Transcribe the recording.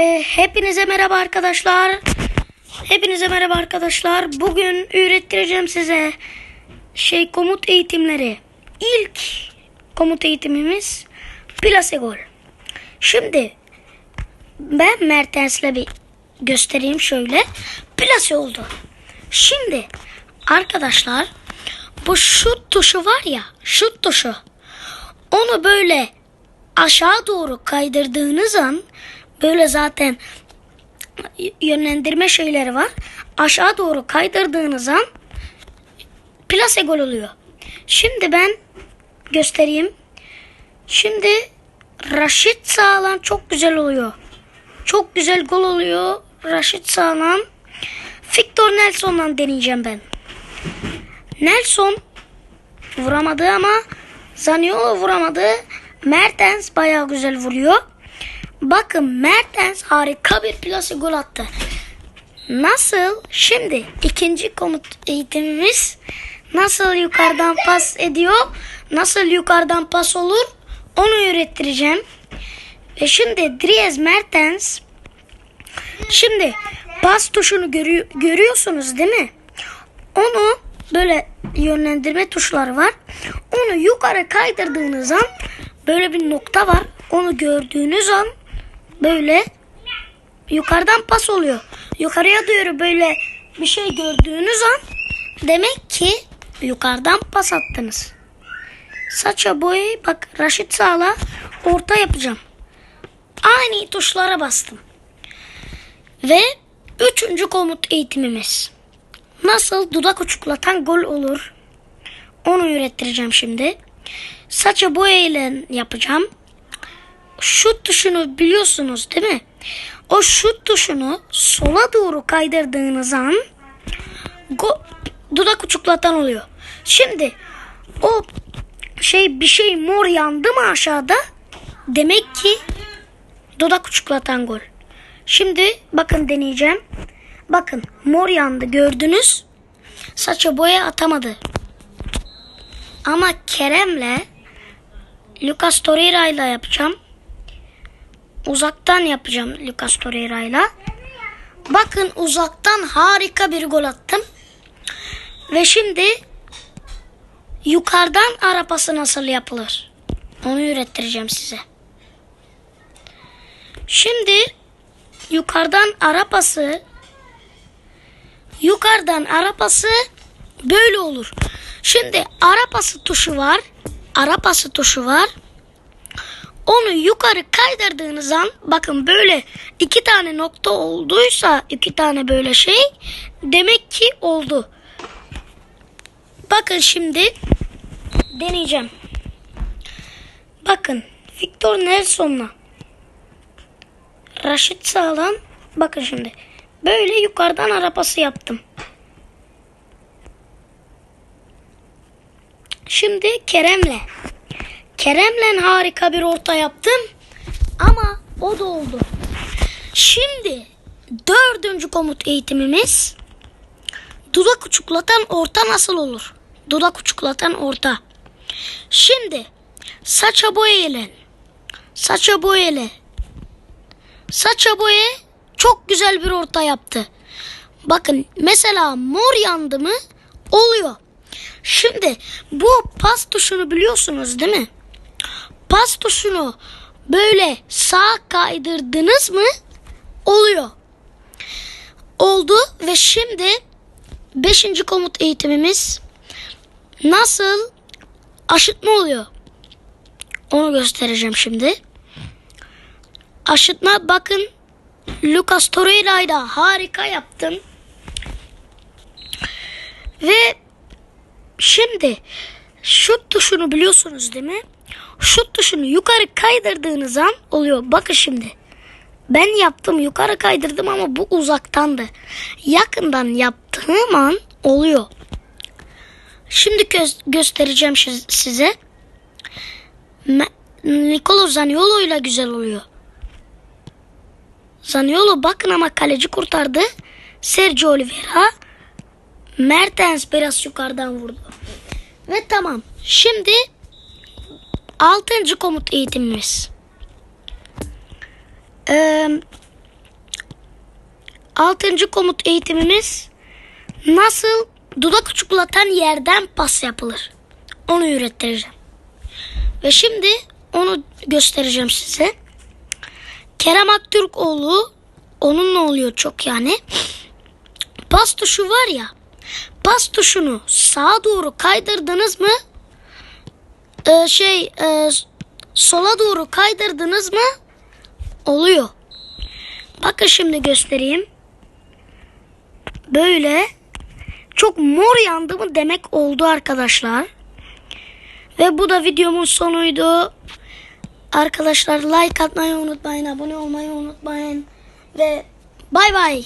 E, hepinize merhaba arkadaşlar. Hepinize merhaba arkadaşlar. Bugün ürettireceğim size şey komut eğitimleri. İlk komut eğitimimiz plase gol. Şimdi ben Mertens'le bir göstereyim şöyle. Plase oldu. Şimdi arkadaşlar bu şut tuşu var ya şut tuşu. Onu böyle aşağı doğru kaydırdığınız an böyle zaten yönlendirme şeyleri var. Aşağı doğru kaydırdığınız an plase gol oluyor. Şimdi ben göstereyim. Şimdi Raşit Sağlam çok güzel oluyor. Çok güzel gol oluyor. Raşit Sağlam. Victor Nelson'dan deneyeceğim ben. Nelson vuramadı ama Zaniolo vuramadı. Mertens bayağı güzel vuruyor. Bakın Mertens harika bir plase gol attı. Nasıl? Şimdi ikinci komut eğitimimiz nasıl yukarıdan pas ediyor? Nasıl yukarıdan pas olur? Onu öğrettireceğim. Ve şimdi Dries Mertens Şimdi pas tuşunu görü- görüyorsunuz değil mi? Onu böyle yönlendirme tuşları var. Onu yukarı kaydırdığınız an böyle bir nokta var. Onu gördüğünüz an böyle yukarıdan pas oluyor. Yukarıya doğru böyle bir şey gördüğünüz an demek ki yukarıdan pas attınız. Saça boyayı bak Raşit Sağla orta yapacağım. Aynı tuşlara bastım. Ve üçüncü komut eğitimimiz. Nasıl dudak uçuklatan gol olur? Onu öğrettireceğim şimdi. Saça boya ile yapacağım. Şut tuşunu biliyorsunuz değil mi? O şut tuşunu sola doğru kaydırdığınız an go- dudak uçuklatan oluyor. Şimdi o şey bir şey mor yandı mı aşağıda demek ki dudak uçuklatan gol. Şimdi bakın deneyeceğim. Bakın mor yandı gördünüz. Saça boya atamadı. Ama Kerem'le Lucas Torreira ile yapacağım. Uzaktan yapacağım Lucas Torreira ile. Bakın uzaktan harika bir gol attım. Ve şimdi yukarıdan arapası nasıl yapılır? Onu öğrettireceğim size. Şimdi yukarıdan arapası yukarıdan arapası böyle olur. Şimdi arapası tuşu var. Arapası tuşu var. Onu yukarı kaydırdığınız an bakın böyle iki tane nokta olduysa iki tane böyle şey demek ki oldu. Bakın şimdi deneyeceğim. Bakın Victor Nelson'la Raşit Sağlam bakın şimdi böyle yukarıdan arabası yaptım. Şimdi Kerem'le Kerem'le harika bir orta yaptım ama o da oldu. Şimdi dördüncü komut eğitimimiz dudak uçuklatan orta nasıl olur? Dudak uçuklatan orta. Şimdi saça boya ile saça boya ile saça boya çok güzel bir orta yaptı. Bakın mesela mor yandı mı oluyor. Şimdi bu pas tuşunu biliyorsunuz değil mi? Pas tuşunu böyle sağ kaydırdınız mı oluyor. Oldu ve şimdi beşinci komut eğitimimiz nasıl aşıtma oluyor? Onu göstereceğim şimdi. Aşıtma bakın Lucas Torreira'yla harika yaptım. Ve şimdi şut tuşunu biliyorsunuz değil mi? Şut tuşunu yukarı kaydırdığınız an oluyor. Bakın şimdi. Ben yaptım yukarı kaydırdım ama bu uzaktandı. Yakından yaptığım an oluyor. Şimdi gö- göstereceğim size. Me- Nicolo Zaniolo ile güzel oluyor. Zaniolo bakın ama kaleci kurtardı. Sergio Oliveira Mertens biraz yukarıdan vurdu. Ve tamam. Şimdi altıncı komut eğitimimiz. Ee, Altıncı komut eğitimimiz nasıl dudak uçuklatan yerden pas yapılır. Onu öğrettireceğim. Ve şimdi onu göstereceğim size. Kerem Aktürkoğlu onunla oluyor çok yani. Pas tuşu var ya. Pas tuşunu sağa doğru kaydırdınız mı? Ee, şey e, sola doğru kaydırdınız mı? Oluyor. Bakın şimdi göstereyim. Böyle çok mor yandı mı demek oldu arkadaşlar. Ve bu da videomun sonuydu. Arkadaşlar like atmayı unutmayın, abone olmayı unutmayın ve bay bay.